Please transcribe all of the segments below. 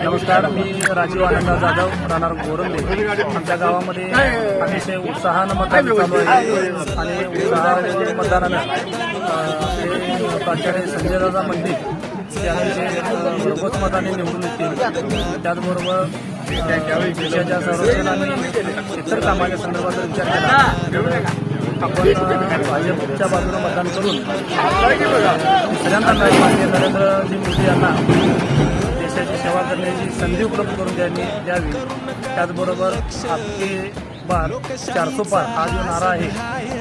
नमस्कार मी राजीव आनंद जाधव राहणार गोरंदे आमच्या गावामध्ये अतिशय उत्साहानं मतदान चालू आहे आणि उत्साह मतदानानं अं, ते प्राचार्य संजयदादा मंदिर ते अतिशय भरघोस मताने निवडून येतील. त्याचबरोबर देशाच्या संरक्षण आणि इतर कामाच्या संदर्भात विचार केला आपण भाजपच्या बाजूला मतदान करून सगळ्यांना नरेंद्रजी मोदी यांना सेवा करण्याची संधी उपलब्ध करून द्यावी द्यावी. त्याचबरोबर आपके बार चारसो पार हा जो नारा आहे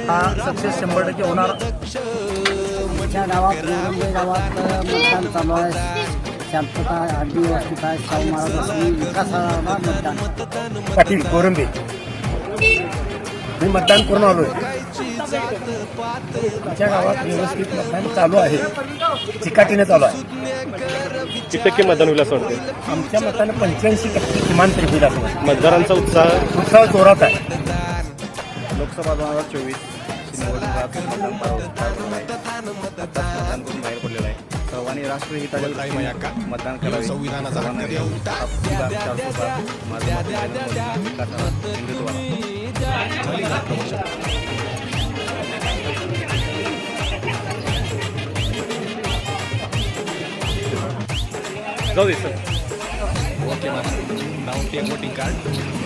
हा सक्सेस शंभर टक्के होणार. आमच्या गावात निवडणुकी गावात मतदान चालू आहे. शांतता आहे अगदी व्यवस्थित आहे शाहू महाराजांनी विकासाला मतदान. पाटील कोरंबे. मी मतदान करून आलोय. आमच्या गावात व्यवस्थित मतदान चालू आहे. चिकाटीने चालू आहे. किती टक्के मतदान होईल असं वाटतं आमच्या मतानं पंच्याऐंशी टक्के किमान तरी होईल असं वाटतं. मतदारांचा उत्साह. उत्साह जोरात आहे. लोकसभा दोन हजार चोवीस बाहेर पडलेलं आहे. सर्वांनी राष्ट्रहिताच्या दृष्टीने मतदान करावे. चारशे माझं हिंदुत्वाला जाऊ दे sir Okay, man. Now take voting card.